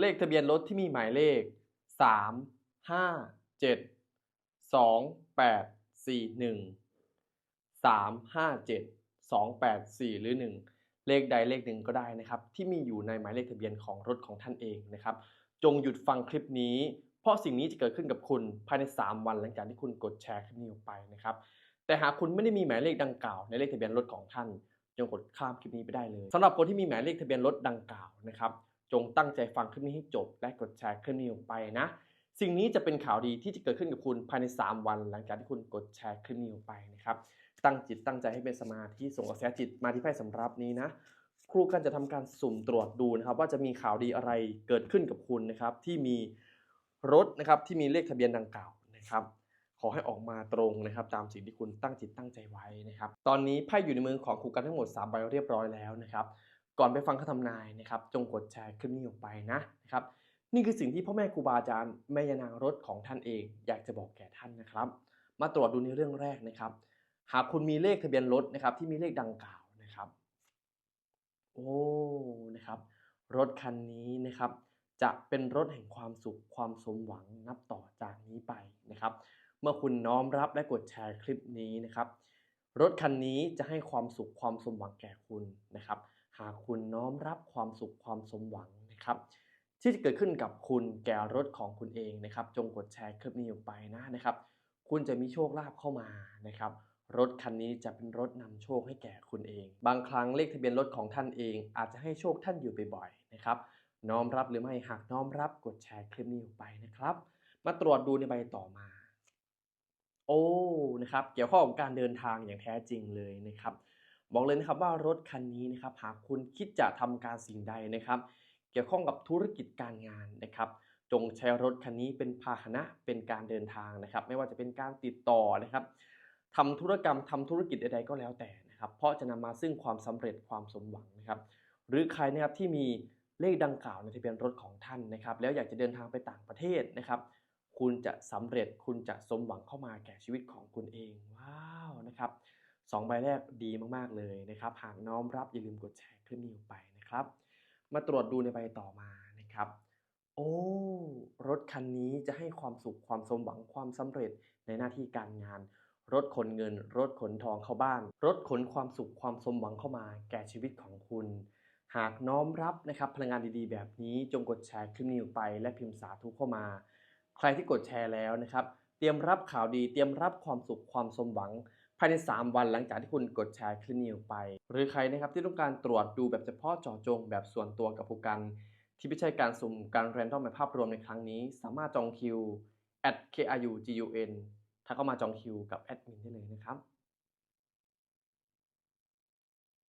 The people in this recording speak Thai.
เลขทะเบียนรถที่มีหมายเลข 3 5 7 2 8 4 1 3 5 7 2 8 4 หรือ 1 เลขใดเลขหนึ่งก็ได้นะครับ ที่มีอยู่ในหมายเลขทะเบียนของรถของท่านเองนะครับ จงหยุดฟังคลิปนี้ เพราะสิ่งนี้จะเกิดขึ้นกับคุณภายใน 3 วันหลังจากที่คุณกดแชร์คลิปนี้ออกไปนะครับ แต่หากคุณไม่ได้มีหมายเลขดังกล่าว ในเลขทะเบียนรถของท่านจงกดข้ามคลิปนี้ไปได้เลยสำหรับคนที่มีหมายเลขทะเบียนรถดังกล่าวนะครับ จงตั้งใจฟังคลิปนี้ให้จบ และกดแชร์คลิปนี้ออกไปนะ สิ่งนี้จะเป็นข่าวดีที่จะเกิดขึ้นกับคุณภายใน 3 วัน หลังจากที่คุณกดแชร์คลิปนี้ออกไปนะครับ ตั้งจิตตั้งใจให้เป็นสมาธิส่งกระแสจิตมาที่ไพ่สำรับนี้นะครูกันจะทำการสุ่มตรวจดูนะครับ ว่าจะมีข่าวดีอะไรเกิดขึ้นกับคุณนะครับที่มีรถนะครับที่มีเลขทะเบียนดังกล่าวนะครับขอให้ออกมาตรงนะครับ ตามสิ่งที่คุณตั้งจิตตั้งใจไว้นะครับ ตอนนี้ไพ่อยู่ในมือของครูกันทั้งหมด3ใบเรียบร้อยแล้วนะครับ ก่อนไปฟังคำทำนายนะครับ จงกดแชร์คลิปนี้ออกไปนะนะครับ นี่คือสิ่งที่พ่อแม่ครูบาอาจารย์แม่ยานางรถของท่านเอง อยากจะบอกแก่ท่านนะครับ มาตรวจดูในเรื่องแรกนะครับ หากคุณมีเลขทะเบียนรถนะครับ ที่มีเลขดังกล่าวนะครับ โอ้นะครับ รถคันนี้นะครับ จะเป็นรถแห่งความสุขความสมหวังนับต่อจากนี้ไปนะครับ เมื่อคุณน้อมรับและกดแชร์คลิปนี้นะครับ รถคันนี้จะให้ความสุขความสมหวังแก่คุณนะครับากคุณน้อมรับความสุขความสมหวังนะครับ ที่จะเกิดขึ้นกับคุณแก่รถของคุณเองนะครับ จงกดแชร์คลิปนี้ออกไปนะนะครับ คุณจะมีโชคลาภเข้ามานะครับ รถคันนี้จะเป็นรถนำโชคให้แก่คุณเอง บางครั้งเลขทะเบียนรถของท่านเอง อาจจะให้โชคท่านอยู่บ่อยๆนะครับ น้อมรับหรือไม่หากน้อมรับกดแชร์คลิปนี้ออกไปนะครับ มาตรวจดูในใบต่อมา โอ้นะครับ เกี่ยวข้องกับการเดินทางอย่างแท้จริงเลยนะครับ บอกเลยนะครับว่ารถคันนี้นะครับหากคุณคิดจะทำการสิ่งใดนะครับ เกี่ยวข้องกับธุรกิจการงานนะครับ จงใช้รถคันนี้เป็นพาหนะเป็นการเดินทางนะครับ ไม่ว่าจะเป็นการติดต่อนะครับทำธุรกรรมทำธุรกิจใดๆก็แล้วแต่นะครับ เพราะจะนำมาซึ่งความสำเร็จความสมหวังนะครับ หรือใครนะครับที่มีเลขดังกล่าวในทะเบียนรถของท่านนะครับ แล้วอยากจะเดินทางไปต่างประเทศนะครับ คุณจะสำเร็จคุณจะสมหวังเข้ามาแก่ชีวิตของคุณเองว้าวนะครับ สองใบแรกดีมากๆเลยนะครับ หากน้อมรับอย่าลืมกดแชร์คลิปนี้ออกไปนะครับ มาตรวจดูในใบต่อมานะครับ โอ้รถคันนี้จะให้ความสุขความสมหวังความสำเร็จในหน้าที่การงาน รถขนเงิน รถขนทองเข้าบ้าน รถขนความสุขความสมหวังเข้ามา แก่ชีวิตของคุณ หากน้อมรับนะครับพลังงานดีๆ แบบนี้จงกดแชร์คลิปนี้ออกไป และพิมพ์สาธุเข้ามา ใครที่กดแชร์แล้วนะครับ เตรียมรับข่าวดี เตรียมรับความสุขความสมหวัง ภายใน 3 วันหลังจากที่คุณกดแชร์คลิปนี้ออกไป หรือใครนะครับที่ต้องการตรวจดูแบบเฉพาะเจาะจงแบบส่วนตัวกับผู้กัน ที่ไม่ใช่การสุ่มการแรนดอมในภาพรวมในครั้งนี้ สามารถจองคิว at krugun ถ้าเข้ามาจองคิวกับแอดมินได้เลยนะครับ